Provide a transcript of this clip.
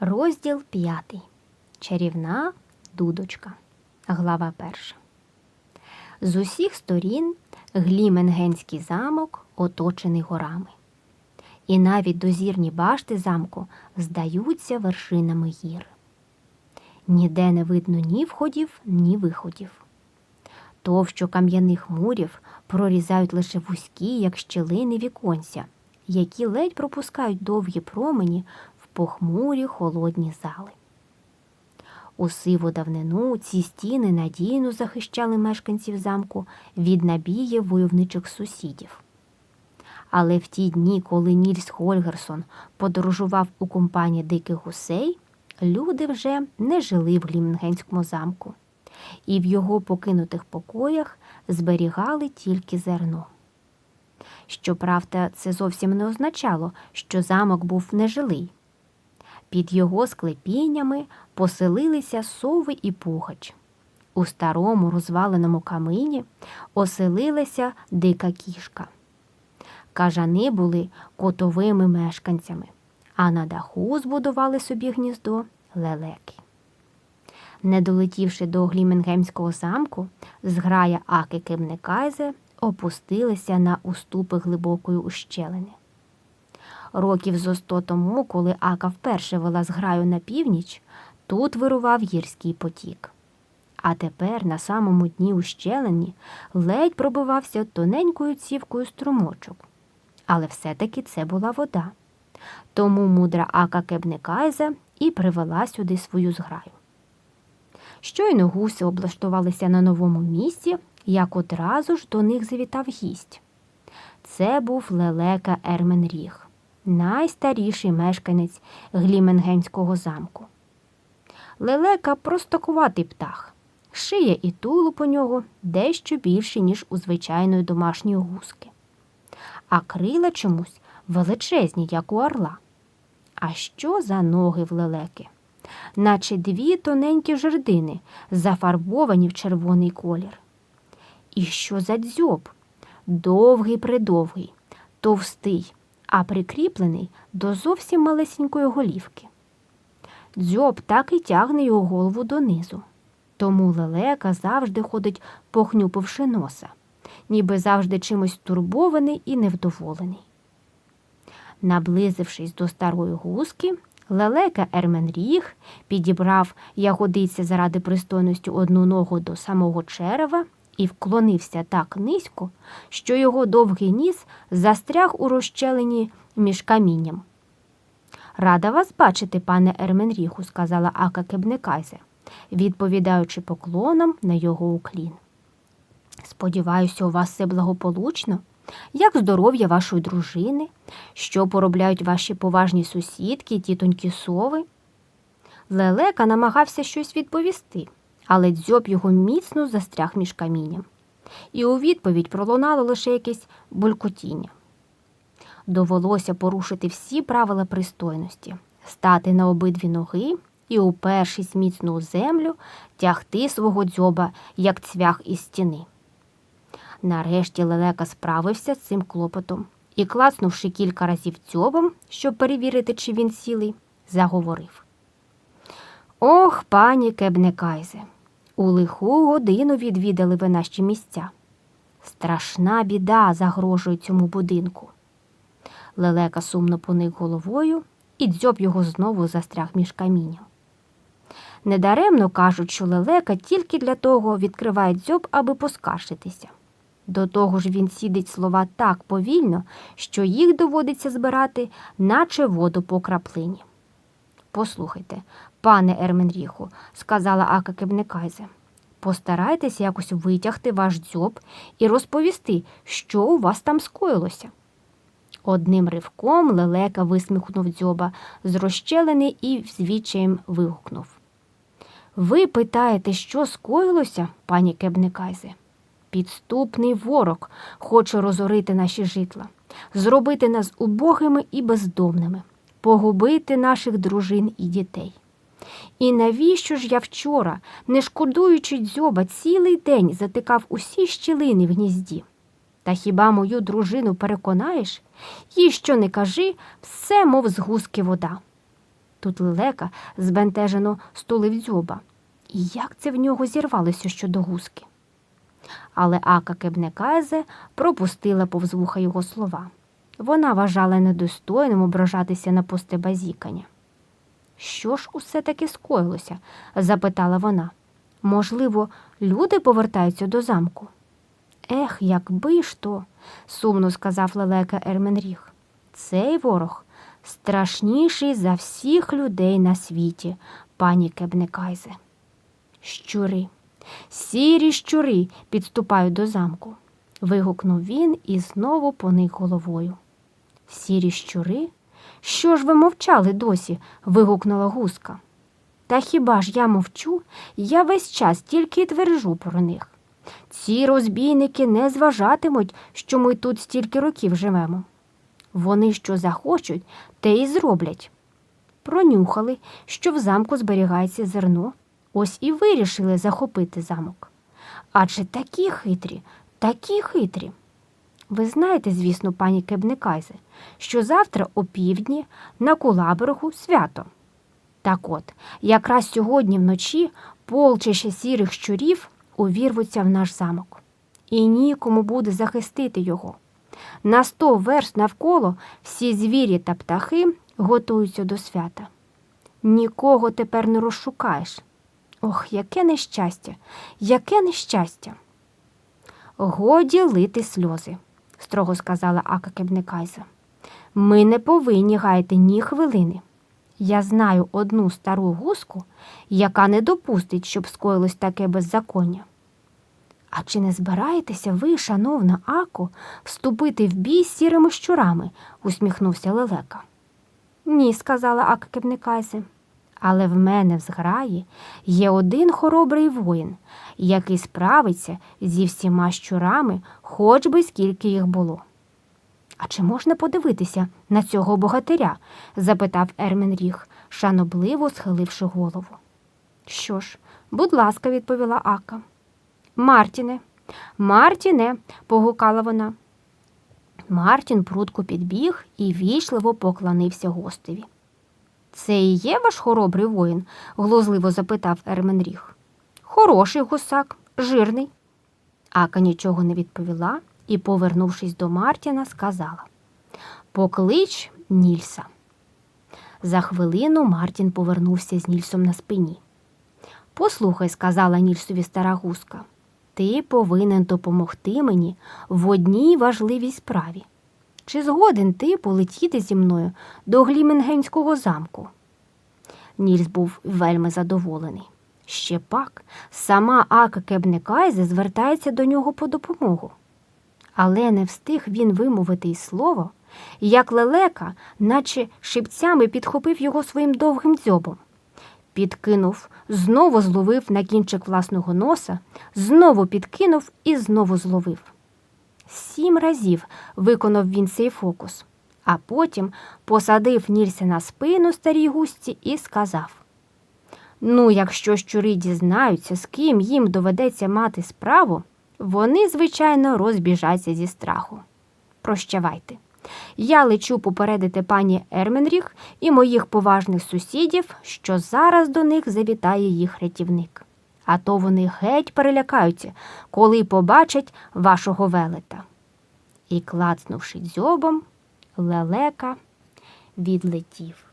Розділ п'ятий. Чарівна дудочка. Глава перша. З усіх сторін Гліменгенський замок оточений горами. І навіть дозірні башти замку здаються вершинами гір. Ніде не видно ні входів, ні виходів. Товщу кам'яних мурів прорізають лише вузькі, як щілини віконця, які ледь пропускають довгі промені похмурі холодні зали. У сиву давнину ці стіни надійно захищали мешканців замку від набіїв войовничих сусідів. Але в ті дні, коли Нільс Хольгерсон подорожував у компанії диких гусей, люди вже не жили в Глімнгенському замку, і в його покинутих покоях зберігали тільки зерно. Щоправда, це зовсім не означало, що замок був нежилий. Під його склепіннями поселилися сови і пугач. У старому розваленому камині оселилася дика кішка. Кажани були котовими мешканцями, а на даху збудували собі гніздо лелеки. Не долетівши до Гліменгемського замку, зграя Аки Кебнекайзе опустилися на уступи глибокої ущелини. Років зо сто тому, коли Ака вперше вела зграю на північ, тут вирував гірський потік. А тепер на самому дні ущелині ледь пробивався тоненькою цівкою струмочок. Але все-таки це була вода. Тому мудра Ака Кебнекайза і привела сюди свою зграю. Щойно гуси облаштувалися на новому місці, як одразу ж до них завітав гість. Це був лелека Ерменріг, найстаріший мешканець Гліменгенського замку. Лелека простокуватий птах, шия і тулуб у нього дещо більші, ніж у звичайної домашньої гуски, а крила чомусь величезні, як у орла. А що за ноги в лелеки? Наче дві тоненькі жердини, зафарбовані в червоний колір. І що за дзьоб? Довгий придовгий, товстий, а прикріплений до зовсім малесенької голівки. Дзьоб так і тягне його голову донизу. Тому лелека завжди ходить, похнюпивши носа, ніби завжди чимось турбований і невдоволений. Наблизившись до старої гуски, лелека Ерменріг підібрав ягодиці заради пристойності одну ногу до самого черева і вклонився так низько, що його довгий ніс застряг у розщелині між камінням. Рада вас бачити, пане Ерменріху, сказала Ака Кебнекайзе, відповідаючи поклоном на його уклін. Сподіваюся, у вас все благополучно. Як здоров'я вашої дружини? Що поробляють ваші поважні сусідки, тітоньки сови? Лелека намагався щось відповісти, але дзьоб його міцно застряг між камінням, і у відповідь пролунало лише якесь булькотіння. Довелося порушити всі правила пристойності, стати на обидві ноги і, упершись міцно у землю, тягти свого дзьоба, як цвях із стіни. Нарешті лелека справився з цим клопотом і, клацнувши кілька разів дзьобом, щоб перевірити, чи він цілий, заговорив. Ох, пані Кебнекайзе, у лиху годину відвідали ви наші місця. Страшна біда загрожує цьому будинку. Лелека сумно поник головою, і дзьоб його знову застряг між камінням. Недаремно кажуть, що лелека тільки для того відкриває дзьоб, аби поскаржитися. До того ж він сідить слова так повільно, що їх доводиться збирати, наче воду по краплині. Послухайте, пане Ерменріху, сказала Ака Кебнекайзе, постарайтеся якось витягти ваш дзьоб і розповісти, що у вас там скоїлося. Одним ривком лелека висміхнув дзьоба з розщелини і звідчаєм вигукнув. Ви питаєте, що скоїлося, пані Кебнекайзе? Підступний ворог хоче розорити наші житла, зробити нас убогими і бездомними, погубити наших дружин і дітей. І навіщо ж я вчора, не шкодуючи дзьоба, цілий день затикав усі щілини в гнізді? Та хіба мою дружину переконаєш? Їй що не кажи, все, мов з гуски вода. Тут лелека збентежено стулив дзьоба. І як це в нього зірвалося щодо гуски? Але Ака Кебнекайзе пропустила повз вуха його слова. Вона вважала недостойним ображатися на пусте базікання. Що ж усе таки скоїлося? запитала вона. Можливо, люди повертаються до замку? Ех, якби ж то, сумно сказав лелека Ерменріг. Цей ворог страшніший за всіх людей на світі, пані Кебнекайзе. Щури, сірі щури підступають до замку. вигукнув він і знову поник головою. Сірі щури? Що ж ви мовчали досі? вигукнула гуска. Та хіба ж я мовчу? Я весь час тільки й твержу про них. Ці розбійники не зважатимуть, що ми тут стільки років живемо. Вони що захочуть, те й зроблять. Пронюхали, що в замку зберігається зерно, ось і вирішили захопити замок. Адже такі хитрі, такі хитрі. Ви знаєте, звісно, пані Кебнекайзе, що завтра о півдні на Кулаберегу свято. Так от, якраз сьогодні вночі полчище сірих щурів увірвуться в наш замок, і нікому буде захистити його. На сто верст навколо всі звірі та птахи готуються до свята. Нікого тепер не розшукаєш. Ох, яке нещастя, яке нещастя. Годі лити сльози, строго сказала Ака Кебнекайза. Ми не повинні гаяти ні хвилини. Я знаю одну стару гуску, яка не допустить, щоб скоїлось таке беззаконня. А чи не збираєтеся ви, шановна Ако, вступити в бій з сірими щурами? усміхнувся лелека. Ні, сказала Ака Кебнекайзе. Але в мене в зграї є один хоробрий воїн, який справиться зі всіма щурами, хоч би скільки їх було. А чи можна подивитися на цього богатиря? запитав Ерменріг, шанобливо схиливши голову. Що ж, будь ласка, відповіла Ака. Мартіне, Мартіне, погукала вона. Мартін прудко підбіг і вічливо поклонився гостеві. Це і є ваш хоробрий воїн? глузливо запитав Ерменріг. Хороший гусак, жирний. Ака нічого не відповіла і, повернувшись до Мартіна, сказала Поклич Нільса. За хвилину Мартін повернувся з Нільсом на спині. Послухай, сказала Нільсові стара гуска, ти повинен допомогти мені в одній важливій справі. Чи згоден ти полетіти зі мною до Гліменгенського замку? Нільс був вельми задоволений. Ще пак, сама Ака Кебнекайзе звертається до нього по допомогу. Але не встиг він вимовити й слово, як лелека, наче шипцями підхопив його своїм довгим дзьобом. Підкинув, знову зловив на кінчик власного носа, знову підкинув і знову зловив. Сім разів виконав він цей фокус, а потім посадив Нілься на спину старій густі і сказав: Ну, якщо щури дізнаються, з ким їм доведеться мати справу, вони, звичайно, розбіжаться зі страху. Прощавайте. Я лечу попередити пані Ерменріг і моїх поважних сусідів, що зараз до них завітає їх рятівник. А то вони геть перелякаються, коли побачать вашого велета. І, клацнувши дзьобом, лелека відлетів.